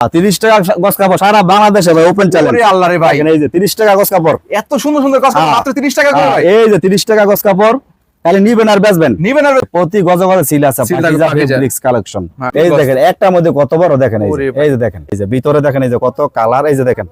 তিরিশ টাকা গছ কাপড় সারা বাংলাদেশে ভাই ওপেন চ্যালেঞ্জ ওরে আল্লাহ রে ভাই। এই যে তিরিশ টাকা গছ কাপড়। এত সুন্দর সুন্দর কথা হ্যাঁ। মাত্র 30 টাকা করে হ্যাঁ, ভাই। এই যে তিরিশ টাকা গছ কাপড় খালি নিবেন আর বেচবেন। নিবেন আর প্রতি গজে গজে সিল আছে। ফেব্রিক্স কালেকশন এই দেখেন একটার মধ্যে কত বড় দেখেন এই যে, এই যে দেখেন এই যে ভিতরে দেখেন এই যে কত কালার এই যে দেখেন।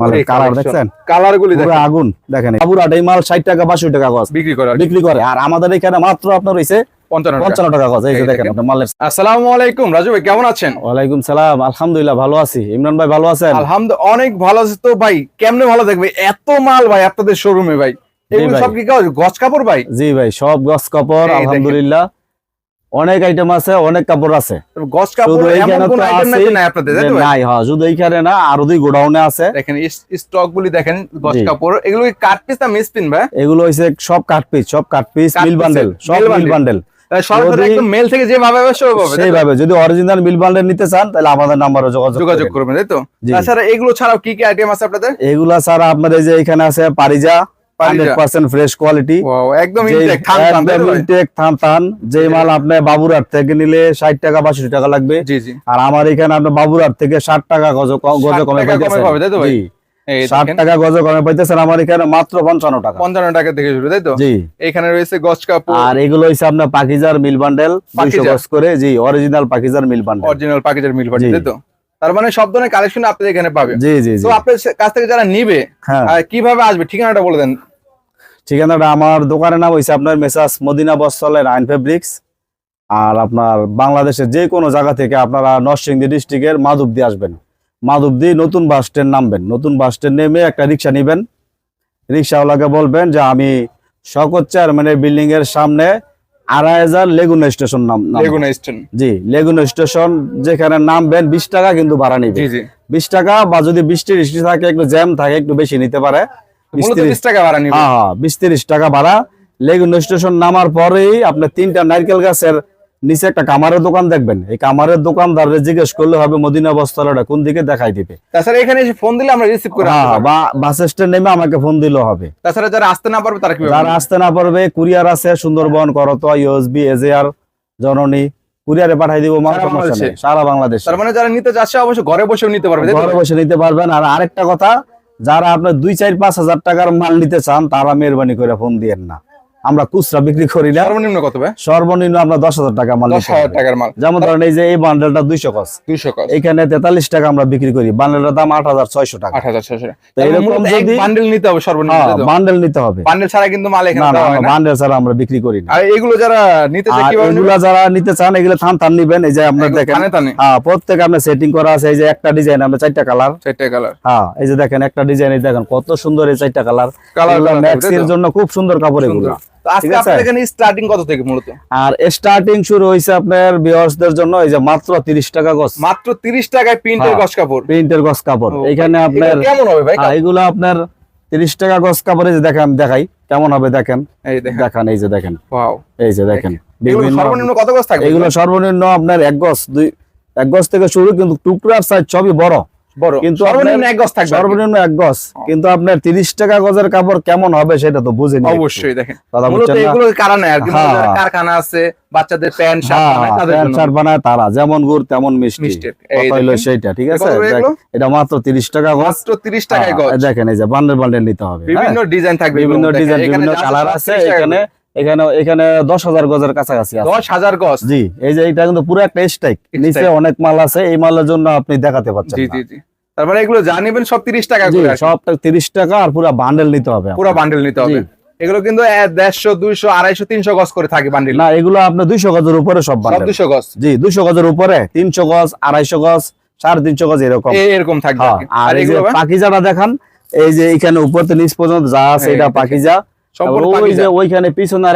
মালের কালার দেখছেন? কালার গুলি দেখেন। আগুন দেখেন। এই মাল ষাট টাকা বাষট্টি টাকা গজ বিক্রি করে বিক্রি করে। আর আমাদের এখানে মাত্র আপনার হইছে 55 টাকা পঞ্চান্ন টাকা। গজ এই যে দেখেন দেখেন। আপনার মালের আসসালামু আলাইকুম রাজু ভাই কেমন আছেন? ওয়ালাইকুম সালাম আলহামদুলিল্লাহ ভালো আছি। ইমরান ভাই ভালো আছেন? আলহামদুলিল্লাহ অনেক ভালো আছে। তো ভাই কেমনে ভালো এত মাল ভাই আপনাদের শোরুমে ভাই। এগুলো। সব কি কাপড় ভাই? জি ভাই সব গজ কাপড় আলহামদুলিল্লাহ। অনেক আইটেম আছে অনেক কাপড় আছে। শুধু এইখানে হ্যাঁ না আরও দুই গোডাউনে আছে। দেখেন স্টক গুলি দেখেন গছ কাপড়। এগুলো কি কাট পিস না মিস পিন ভাই? এগুলো সব কাট পিস সব কাট পিস মিল বান্ডেল সব মিল বান্ডেল সরাসরি যদি- একদম মেল থেকে যে ভাবে আসবে ওভাবে, তাই তো? সেইভাবে। যদি অরিজিনাল মিল বান্ডেল নিতে চান তাহলে আমাদের নাম্বারে যোগাযোগ যোগাযোগ করবেন। করবেন তাই তো? তাছাড়া এগুলো ছাড়াও কি কি আইটেম আছে আপনাদের? এগুলা ছাড়া আপনার যে এখানে আছে পারিজা পারিজা। হান্ড্রেড পার্সেন্ট ফ্রেশ কোয়ালিটি একদম ইনটেক থান যে মাল আপনি বাবুরহাট থেকে নিলে ষাট টাকা বাষট্টি টাকা লাগবে। জি জি। আর আমার এখানে আপনার বাবুরহাট থেকে ষাট টাকা গজ গজে 60 কমে তাই তো ভাই? জি এই ষাট টাকা গজে কমে পাইতেছেন আমার এখানে মাত্র পঞ্চান্ন টাকা। পঞ্চান্ন টাকা থেকে শুরু তাই তো? জি। এখানে রয়েছে গছ কাপড়। আর এগুলো হচ্ছে আপনার পাকিজার মিল বান্ডেল দুইশো গজ করে জি অরিজিনাল পাকিজার মিল বান্ডেল। অরিজিনাল প্যাকেজের মিল পাটি তাই তো? তার মানে সব ধরনের কালেকশন আপনাদের এখানে পাবে জি জি জি। তো আপনার কাছ থেকে যারা নিবে হ্যাঁ। কীভাবে আসবে? ঠিকানাটা বলে দেন। ঠিকানাটা আমার দোকানের নাম হয়েছে আপনার মেসাস মদিনা বস্ত্রালয় আইন ফেব্রিক্স। আর আপনার বাংলাদেশের যে কোনো জায়গা থেকে আপনারা নরসিংদী ডিস্ট্রিক্টের মাধবদী আসবেন। মাধবদী নতুন বাস স্ট্যান্ড নামবেন। নতুন বাস স্ট্যান্ড নেমে একটা রিক্সা নেবেন। রিক্সাওয়ালাকে বলবেন যে আমি শকত চেয়ারম্যানের বিল্ডিং এর সামনে আড়াই হাজার লেগুন স্টেশন নাম লেগুনা স্টেশন জি লেগুন স্টেশন যেখানে নামবেন বিশ টাকা কিন্তু ভাড়া নিবে বিশ টাকা বা যদি বৃষ্টি বৃষ্টি থাকে একটু জ্যাম থাকে একটু বেশি নিতে পারে। বিশ টাকা ভাড়া নিবে। হ্যাঁ হ্যাঁ বিশ তিরিশ টাকা ভাড়া। লেগুন স্টেশন নামার পরেই আপনি তিনটা নারকেল গাছের নিচে একটা কামারের দোকান দেখবেন। এই কামারের দোকানদারে জিজ্ঞেস করলে হবে মদিনা বস্ত্রালয়টা কোন দিকে দেখাই দিবে। তাছাড়া এখানে এসে ফোন দিলে আমরা রিসিভ করে হ্যাঁ বা বাস স্ট্যান্ড নেমে আমাকে ফোন দিলেও হবে। তাছাড়া যারা আসতে না পারবে তারা কীভাবে যারা আসতে না পারবে কুরিয়ার আছে সুন্দরবন করতো ইউএসবি এজেআর জননী কুরিয়ারে পাঠাই দিব সারা বাংলাদেশে? নেই সারা বাংলাদেশ। তার মানে যারা নিতে চাচ্ছে অবশ্যই ঘরে বসেও নিতে পারবে ঘরে বসে নিতে পারবেন। আর আরেকটা কথা যারা আপনার দুই চার পাঁচ হাজার টাকার মাল নিতে চান তারা মেহরবানি করে ফোন দিয়েন না। আমরা খুচরা বিক্রি করি না। সর্বনিম্ন কত ভাই? সর্বনিম্ন আপনার দশ হাজার টাকা মাল দশ হাজার টাকার মাল। যেমন ধরেন এই যে এই বান্ডেলটা দুইশো কস দুইশো কস এখানে তেতাল্লিশ টাকা আমরা বিক্রি করি। বান্ডেলটার দাম আট হাজার ছয়শো টাকা। আট হাজার ছশো তো এরকম যদি বান্ডেল নিতে হবে সর্বনিম্ন বান্ডেল নিতে হবে। বান্ডেল ছাড়া কিন্তু মাল এখানে না না বান্ডেল ছাড়া আমরা বিক্রি করি না। আর এগুলো যারা নিতে নেবে? এগুলা যারা নিতে চান এগুলো থান থান নিবেন। এই যে আপনার দেখেন হ্যাঁ প্রত্যেক আপনার সেটিং করা আছে। এই যে একটা ডিজাইন আমরা চারটা কালার চারটে কালার হ্যাঁ এই যে দেখেন একটা ডিজাইন এই দেখেন কত সুন্দর এই চারটা কালার কালার ম্যাক্স এর জন্য খুব সুন্দর কাপড় এগুলো। তো আজকে আপনাদের এখানে স্টার্টিং কত থেকে মূলত? আর স্টার্টিং শুরু হয়েছে আপনার ভিউয়ার্সদের জন্য এই যে মাত্র 30 টাকা মাত্র তিরিশ টাকায় প্রিন্টের হ্যাঁ। গছ কাপড়? প্রিন্টের কাপড়। এখানে আপনার কেমন হবে ভাই হ্যাঁ, এগুলো আপনার 30 টাকা কাপড়ে যে দেখেন দেখাই। কেমন হবে দেখেন? এই দেখেন। এই যে দেখেন। ওয়াও এই যে দেখেন। সর্বনিম্ন কত গছ থাকবে? এগুলো সর্বনিম্ন আপনার এক গজ দুই এক গজ থেকে শুরু কিন্তু টুকরার সাইজ সবই বড়। কিন্তু সর্বনিম্ন এক গছ থাকবে সর্বনিম্ন এক গজ। কিন্তু আপনার 30 টাকা গজের কাপড় কেমন হবে সেটা তো বুঝেনি অবশ্যই দেখেন। মূলত এগুলো কারণ আর কি? হ্যাঁ। কারখানা আছে বাচ্চাদের প্যান্ট শার্ট হ্যাঁ, বানায় তাদের জন্য। শার্ট বানায় তারা। যেমন গুড় তেমন মিষ্টি। হইল দেখেন। ঠিক আছে? এটা মাত্র 30 টাকা গজ। মাত্র 30 টাকায় গছ হ্যাঁ, দেখেন এই যে বান্ডেল বান্ডেল নিতে হবে বিভিন্ন? ডিজাইন থাকবে বিভিন্ন ডিজাইন বিভিন্ন কালার আছে এখানে এখানে এখানে দশ হাজার গজের কাছাকাছি দশ হাজার গছ জি এই যে এটা কিন্তু পুরো একটা স্টাইক নিচে অনেক মাল আছে এই মালের জন্য আপনি দেখাতে পাচ্ছেন জি জি জি। তারপরে এগুলো যা নেবেন সব 30 টাকা করে আর তিরিশ টাকা আর পুরো বান্ডেল নিতে হবে পুরো বান্ডেল নিতে হবে। এগুলো কিন্তু দেড়শো দুইশো আড়াইশো তিনশো গজ করে থাকে বান্ডেল না এগুলো আপনার দুইশো গজের উপরে সব বান্ডেল দুশো গজ। জি দুইশো গজের উপরে তিনশো গজ আড়াইশো গজ সাড়ে তিনশো গজ এরকম। এরকম থাকবে আর হ্যাঁ। আর আর এই যে পাকিজাটা দেখান এই যে এখানে উপর থেকে নিচ পর্যন্ত যা আছে এটা দেখেন। পাকিজা। ওইখানে পিছনে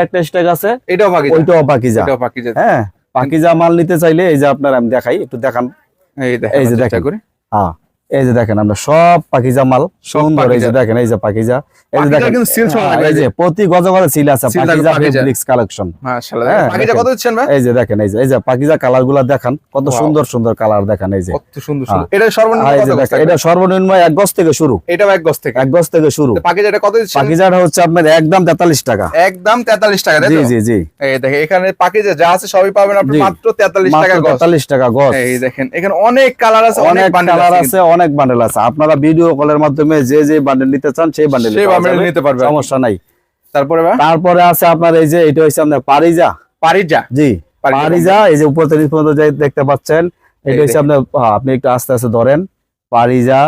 আছে এটাও পাকিজা। ওইটাও পাকিজা। এটাও পাকিজা। হ্যাঁ পাকিজা মাল নিতে চাইলে এই যে আপনার আমি দেখাই একটু দেখান। এই এই যে দেখেন। হ্যাঁ। এই যে দেখেন আমরা সব পাকিজা মাল সুন্দর এই যে দেখেন এই যে পাকিজা। এই যে দেখেন হ্যাঁ, এই যে প্রতি গজে গজে সিল আছে পাকিজা পাকিজা। ফেব্রিক্স কালেকশন মাশাআল্লাহ হ্যাঁ, কত দিচ্ছেন ভাই? এই যে দেখেন এই যে এই যে পাকিজা কালারগুলা দেখান কত সুন্দর সুন্দর কালার দেখান এই যে। কত সুন্দর হ্যাঁ। সুন্দর এটা সর্বনিম্ন কত যে দেখেন এটা? সর্বনিম্ন এক গজ থেকে শুরু। এটা এক গজ থেকে। এক গজ থেকে শুরু। পাখিটা কত দিচ্ছেন? পাকিজাটা হচ্ছে আপনার একদম তেতাল্লিশ টাকা। একদম 43 টাকা জি জি জি। এই দেখেন এখানে পাখিজা যা আছে সবই পাবেন আপনি মাত্র 43 টাকা গজ। তেতাল্লিশ টাকা গজ। এই দেখেন এখানে অনেক কালার আছে অনেক কালার আছে অনেক বান্ডেল আছে। আপনারা ভিডিও কলের মাধ্যমে যে যে বান্ডেল নিতে চান সেই বান্ডেল নিতে পারবে সমস্যা নাই। তারপরে তারপরে আছে আপনার এই যে এটা হচ্ছে আপনার পারিজা। পারিজা? জি পারিজা এই যে উপর থেকে পর্যন্ত দেখতে পাচ্ছেন এটা হচ্ছে আপনার হ্যাঁ, আপনি একটু আস্তে আস্তে ধরেন। পারিজা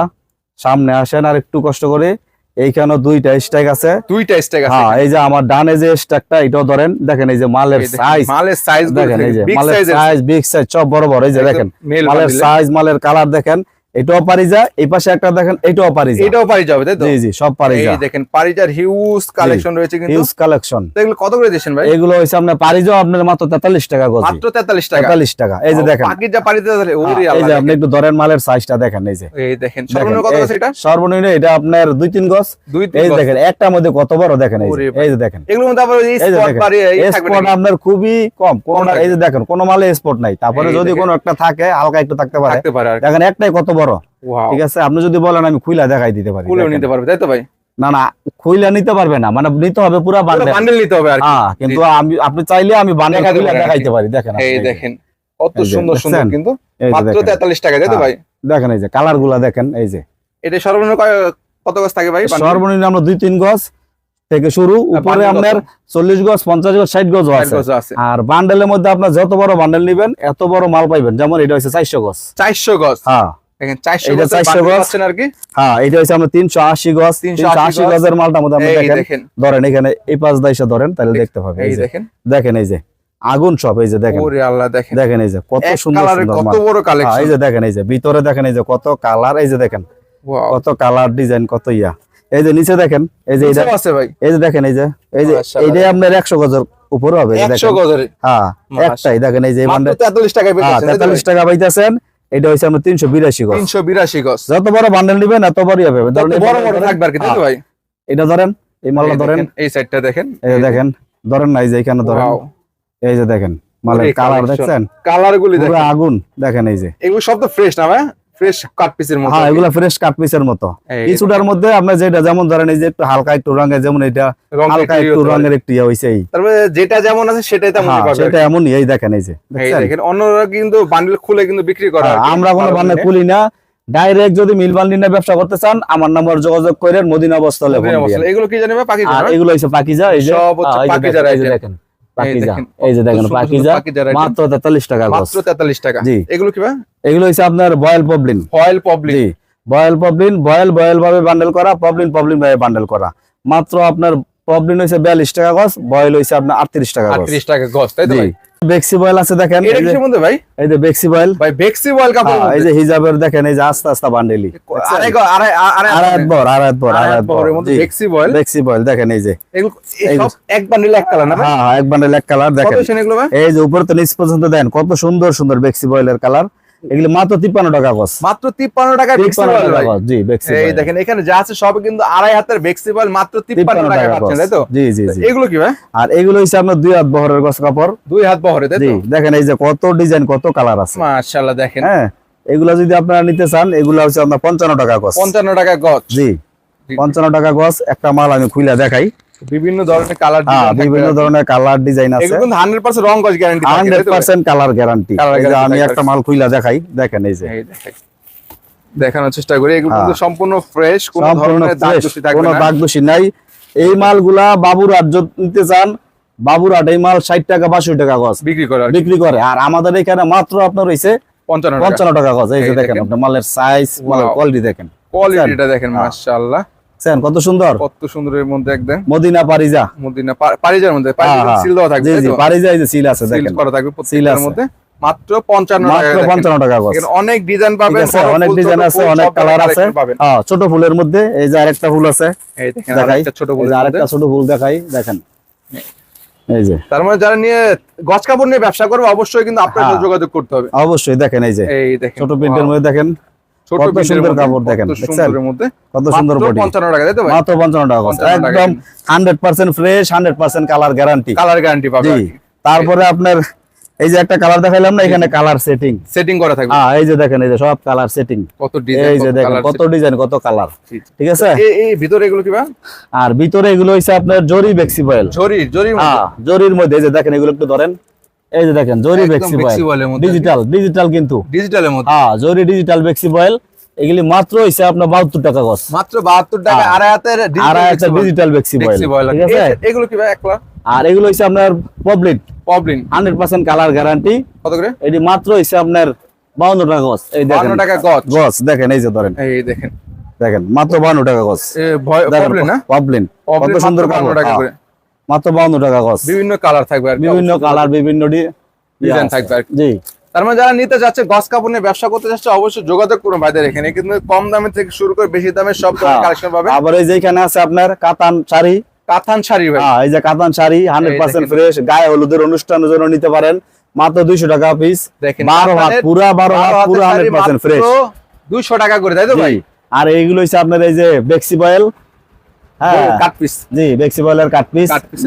সামনে আসেন আর একটু কষ্ট করে। এইখানে দুইটা স্ট্যাক আছে। দুইটা স্টেক আছে। হ্যাঁ এই যে আমার ডানে যে স্ট্যাকটা এটাও ধরেন। দেখেন এই যে মালের সাইজ মালের সাইজ দেখেন এই যে মালের সাইজ বিগ সাইজ সব বড় বড় এই যে দেখেন। মালের সাইজ মালের কালার দেখেন। এটাও পারিজা এই পাশে একটা দেখেন এটাও পারিজা। এটাও পারি যাবে তাই তো? জি জি সব পারিজা। এই দেখেন পারিজার হিউজ কালেকশন রয়েছে কিন্তু। হিউজ কালেকশন এগুলো কত করে দিচ্ছেন ভাই? এগুলো আপনার পারিজাও আপনার মাত্র তেতাল্লিশ টাকা গজি। মাত্র 43 টাকা? তেতাল্লিশ টাকা। এই যে দেখেন। যা পারিতে তাহলে ওরে হ্যাঁ, এই যে আপনি একটু ধরেন মালের সাইজটা দেখেন এই যে। এই দেখেন সর্বনিম্ন কত আছে এটা? সর্বনিম্ন এটা আপনার দুই তিন গজ। এই দেখেন একটার মধ্যে কত বড় দেখেন এই যে, এই যে দেখেন। এগুলোর মধ্যে আবার এই স্পট বাড়ি এই স্পট আপনার খুবই কম। কোন এই যে দেখেন কোন মালে স্পট নাই। তারপরে যদি। কোনো একটা থাকে হালকা একটু থাকতে পারে। পারে দেখেন একটাই কত বড়? ঠিক আছে? আপনি যদি বলেন আমি খুইলা দেখাই দিতে পারি। দেখেন। নিতে পারবে তাই তো ভাই? না না খুইলা নিতে পারবে না। মানে নিতে হবে পুরা বান্ডেল বান্ডেল নিতে হবে আর হ্যাঁ কিন্তু আমি আপনি চাইলে আমি বান্ডেল। দেখাইতে পারি। দেখেন এই দেখেন কত সুন্দর সুন্দর কিন্তু। মাত্র 43 টাকা তাই তো হ্যাঁ, ভাই? দেখেন এই যে কালারগুলা দেখেন এই যে। এটা সর্বনিম্ন কত গজ থাকে ভাই? সর্বনিম্ন আমরা দুই তিন গজ থেকে শুরু। উপরে? আপনার চল্লিশ গজ পঞ্চাশ গজ ষাট গজ আছে। আর বান্ডেলের মধ্যে আপনার যত বড় বান্ডেল নিবেন এত বড় মাল পাইবেন। যেমন এটা হচ্ছে চারশো গজ। 400 গজ। হ্যাঁ। দেখেন 400 এটা গজের 400 বান্ডেল গজ। পাচ্ছেন আর কি হ্যাঁ এটা হচ্ছে আমরা তিনশো আশি গজ 380 তিনশো আশি গজ। গজের মালটা মধ্যে আপনি দেখেন দেখেন ধরেন এখানে এই পাঁচ দাইশে ধরেন তাহলে দেখতে পাবে এই এই দেখেন দেখেন এই যে আগুন সব এই যে দেখেন ওরে আল্লাহ দেখেন দেখেন এই যে কত সুন্দর সুন্দর কত বড় হ্যাঁ, কালেকশন এই যে দেখেন এই যে ভিতরে দেখেন এই যে কত কালার এই যে দেখেন কত কালার ডিজাইন কত ইয়া এই যে নিচে দেখেন এই যে এটা নিচেও আছে ভাই এই যে দেখেন এই যে এই যে। এইটাই আপনার একশো গজের উপরে হবে এই যে 100 গজের হ্যাঁ একটাই দেখেন এই যে মাত্র বান্ডেল 43 টাকায় হ্যাঁ পেয়েছেন তাই তো তেতাল্লিশ টাকা পাইতেছেন এটা হচ্ছে আমরা তিনশো বিরাশি গজ। 382 গজ। যত বড় বান্ডেল নিবেন এত বড়ই হবে। ধরেন বড় বড় থাকবে আর কি ভাই? এটা ধরেন এই মালটা ধরেন। এই সাইডটা দেখেন। এই দেখেন ধরেন নাই যে এখানে ধরেন। এই যে দেখেন মালের কালার দেখছেন? কালার গুলি দেখেন। আগুন দেখেন এই যে। এগুলো সব তো ফ্রেশ না ভাই? ফ্রেশ কাট পিসের মতো। হ্যাঁ এগুলা ফ্রেশ কাট পিসের মতো। কিছুটার মধ্যে যেটা যেমন ধরেন এই যে একটু হালকা একটু রঙের যেমন এটা হালকা একটু রঙের একটু ইয়ে হইছে এই। তারপরে যেটা যেমন আছে সেটাই তেমন হ্যাঁ, সেটা এমনই এই দেখেন এই যে দেখেন অন্যরা কিন্তু বান্ডেল খুলে কিন্তু বিক্রি করে হ্যাঁ, আর কি। আমরা কোনো বান্ডেল খুলি না। ডাইরেক্ট যদি মিল নিয়ে ব্যবসা করতে চান আমার নাম্বার যোগাযোগ করেন মদিনা বস্তলে এগুলো কি আর এগুলো পাকিজা এই যে সব হচ্ছে এই যে দেখেন, পাকিজা। এই যে দেখেন পাকিজা। মাত্র তেতাল্লিশ টাকা গজ মাত্র 43 টাকা। এগুলো কি ভাই? এগুলো হচ্ছে আপনার বয়েল পবলিন ফয়েল পবলিক জি বয়েল পবলিন বয়েল বয়েল ভাবে বান্ডেল করা পবলিন পবলিন ভাবে বান্ডেল করা। মাত্র আপনার পবলিন হইছে বিয়াল্লিশ টাকা গজ বয়েল হইছে আপনার আটত্রিশ টাকা গজ। 38 টাকা গজ তাই তো ভাই? বেক্সি বয়েল আছে দেখেন এই যে- মধ্যে ভাই? এই যে বেক্সি বয়েল। ভাই বেক্সি বয়েল কাপড় হ্যাঁ, এই যে হিজাবের দেখেন এই যে আস্তে আস্তে বান্ডেলি গ- আড়াই আড়াই আড়াত বর আড়াত বর আড়াত বর বহরের মধ্যে বেক্সি বয়েল। বেক্সি বয়েল দেখেন এই যে। এগুলো সব এক বান্ডেল এক কালার না ভাই? হ্যাঁ হ্যাঁ এক বান্ডেল এক কালার দেখেন কত দেখেন। হয়েছে এগুলো ভাই? এই যে উপর তো নিচ পর্যন্ত দেন কত সুন্দর সুন্দর বেক্সি বয়েলের কালার এগুলি মাত্র তিপ্পান্ন টাকা গজ মাত্র 53 টাকা তিপ্পান্ন টাকা জি এই দেখেন এখানে যা আছে সব কিন্তু আড়াই হাতের বেক্সি বয়েল মাত্র 53 তিপ্পান্ন টাকা টাকা পাচ্ছেন তাই তো? জি জি এগুলো কি ভাই? আর এগুলো আপনার দুই হাত বহরের গছ কাপড়। দুই হাত বহরে তাই জি তো দেখেন এই যে কত ডিজাইন কত কালার আছে। মাশাআল্লাহ দেখেন। হ্যাঁ এগুলা যদি আপনারা নিতে চান এগুলো হচ্ছে আপনার পঞ্চান্ন টাকা গছ। 55 টাকা গজ জি পঞ্চান্ন টাকা গছ একটা মাল আমি খুলে দেখাই। বিভিন্ন ধরনের কালার হ্যাঁ বিভিন্ন ধরনের কালার ডিজাইন আছে। এগুলো কিন্তু 100% রং গজ গ্যারান্টি থাকে হান্ড্রেড তাই তো ভাই? পার্সেন্ট কালার গ্যারান্টি আমি একটা মাল খুলে দেখাই দেখেন এই যে। দেখানোর চেষ্টা করি এগুলো হ্যাঁ। কিন্তু সম্পূর্ণ ফ্রেশ কোনো ধরনের দাগ দোষী থাকবে কোনো দাগ দোষী নাই। এই মালগুলা বাবুরহাট যদি নিতে চান বাবুরহাট এই মাল ষাট টাকা বাষট্টি টাকা গছ বিক্রি করে বিক্রি করে। আর আমাদের এখানে মাত্র আপনার রয়েছে 55 টাকা। গছ এই যে দেখেন। আপনার মালের সাইজ মালের কোয়ালিটি দেখেন। কোয়ালিটিটা দেখেন হ্যাঁ। মাশাআল্লাহ। বুঝছেন কত সুন্দর? কত সুন্দরের মধ্যে একদম মদিনা পারিজা। মদিনা পারিজার মধ্যে। হ্যাঁ, পারিজার হ্যাঁ। সিল দেওয়া থাকবে জি জি পারিজা এই যে সিল আছে সিল দেখেন। করা থাকবে সিল প্রত্যেকটার মধ্যে। মাত্র 55 টাকা মাত্র টাকা অনেক ডিজাইন পাবেন অনেক ডিজাইন ছোট আছে অনেক কালার আছে। হ্যাঁ ছোট ফুলের মধ্যে এই যে আরেকটা ফুল আছে। এই দেখেন আরেকটা ছোট ফুল আরেকটা ছোট ফুল দেখাই দেখেন। এই যে। তার মানে যারা নিয়ে গছ কাপড় নিয়ে ব্যবসা করবে অবশ্যই কিন্তু আপনার হ্যাঁ। যোগাযোগ করতে হবে। অবশ্যই দেখেন এই যে। এই দেখেন। ছোট প্রিন্টের মধ্যে দেখেন। কত সুন্দর কাপড় দেখেন, কত দেখছেন? সুন্দরের মধ্যে। কত সুন্দর বডি। 55 টাকা তাই ভাই? মাত্র পঞ্চান্ন টাকা গজ 55 টাকা। একদম hundred percent fresh hundred percent colour guarantee colour guarantee পাবে তারপরে আপনার এই যে একটা কালার দেখাইলাম না এখানে কালার সেটিং সেটিং করা থাকবে। হ্যাঁ এই যে দেখেন এই যে সব কালার সেটিং কত এই যে দেখেন কত ডিজাইন কত কালার ঠিক আছে? এই ভিতরে এগুলো কি আর ভিতরে এগুলো হইছে আপনার জরি বেক্সিবয়েল জরি ঝরি হ্যাঁ জরির মধ্যে এই যে দেখেন এগুলো একটু ধরেন। এই যে দেখেন জরি এর মধ্যে। ডিজিটাল ডিজিটাল কিন্তু। ডিজিটালের মধ্যে। হ্যাঁ জরি ডিজিটাল বেক্সিবয়েল এগুলি মাত্র হইছে আপনার বাহাত্তর টাকা গছ মাত্র 72 টাকা। আড়াই হাতের আর একটা ডিজিটাল বেক্সিবয়েল ফ্লেক্সিবল ঠিক আছে? এগুলো কি ভাই একলা? আর এগুলো হইছে আপনার poplin hundred percent colour guarantee কত করে? এটি মাত্র হইছে আপনার বাউন্ন টাকা গছ এই দেখেন। 52 টাকা গজ গছ দেখেন এই যে ধরেন। এই দেখেন। দেখেন মাত্র বাউন্ন টাকা গছ এ পবলিন না? পবলিন কত সুন্দর মাত্র 52 টাকা হ্যাঁ, করে। মাত্র বাউন্ন টাকা বিভিন্ন কালার থাকবে বিভিন্ন কালার বিভিন্ন ডিজাইন থাকবে জি। তার মানে যারা নিতে যাচ্ছে গস কাপড় নিয়ে ব্যবসা করতে যাচ্ছে অবশ্যই যোগাযোগ করুন ভাইদের এখানে। কিন্তু কম দামে থেকে শুরু করে বেশি দামে সব হ্যাঁ। কালেকশন পাবেন। আবার এই যে এখানে আছে আপনার কাতান শাড়ি। কাতান শাড়ি ভাই। হ্যাঁ, এই যে কাতান শাড়ি হান্ড্রেড পার্সেন্ট দেখেন। ফ্রেশ গায়ে হলুদের অনুষ্ঠানের জন্য নিতে পারেন। মাত্র দুইশো টাকা পিস দেখেন বারো হাত কাতানের পুরা বারো হাত হাতের পুরো শাড়ি হান্ড্রেড পার্সেন্ট ফ্রেশ মাত্র 200 টাকা করে তাই তো ভাই? আর এইগুলো হচ্ছে আপনার এই যে বেক্সি বয়েল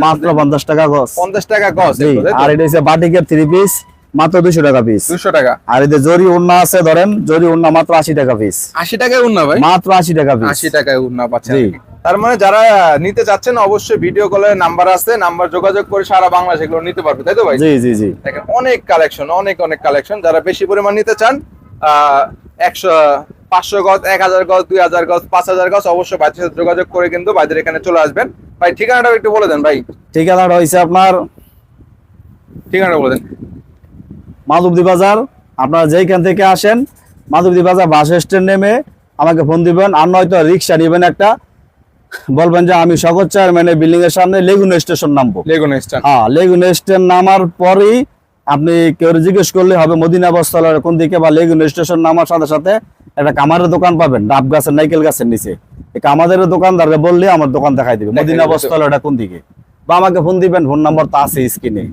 মাত্র পঞ্চাশ টাকা গজ 50 টাকা গস আর এটা হচ্ছে বাটিকের থ্রি পিস মাত্র দুইশো টাকা পিস 200 টাকা। আর এই যে জরি উন্না আছে ধরেন জরি উন্না মাত্র আশি টাকা পিস 80 টাকায় উন্না ভাই? মাত্র আশি টাকা পিস 80 টাকায় উন্না পাচ্ছেন। তার মানে যারা নিতে চাচ্ছেন অবশ্যই ভিডিও কলের নাম্বার আছে নাম্বার যোগাযোগ করে সারা বাংলাদেশ এগুলো নিতে পারবে তাই তো ভাই? জি জি জি। দেখেন অনেক কালেকশন অনেক অনেক কালেকশন যারা বেশি পরিমাণ নিতে চান আহ, একশো পাঁচশো গজ এক হাজার গজ দুই হাজার গজ পাঁচ হাজার গজ অবশ্যই ভাইদের সাথে যোগাযোগ করে কিন্তু ভাইদের এখানে চলে আসবেন। ভাই ঠিকানাটা একটু বলে দেন ভাই। ঠিকানাটা হয়েছে আপনার ঠিকানাটা বলে দেন। মাধবদী বাজার। আপনারা যেইখান থেকে আসেন মাধবদী বাজার বাস স্ট্যান্ড নেমে আমাকে ফোন দিবেন আর নয়তো রিক্সা নেবেন একটা। বলবেন যে আমি শকত চেয়ারম্যানের বিল্ডিং এর সামনে লেগুন স্টেশন নামবো। লেগুন স্টান হ্যাঁ লেগুন স্টেশন নামার পরেই আপনি কেউ জিজ্ঞেস করলে হবে মদিনা বস্তলার কোন দিকে বা লেগুন স্টেশন নামার সাথে সাথে একটা কামারের দোকান পাবেন ডাব গাছের নাইকেল গাছের নিচে। আমাদের কামাদের দোকানদারে বললে আমার দোকান দেখাই দিবে। মদিনা বস্তাল এটা কোন দিকে? বা আমাকে ফোন দিবেন ফোন নাম্বার তো আছে স্ক্রিনে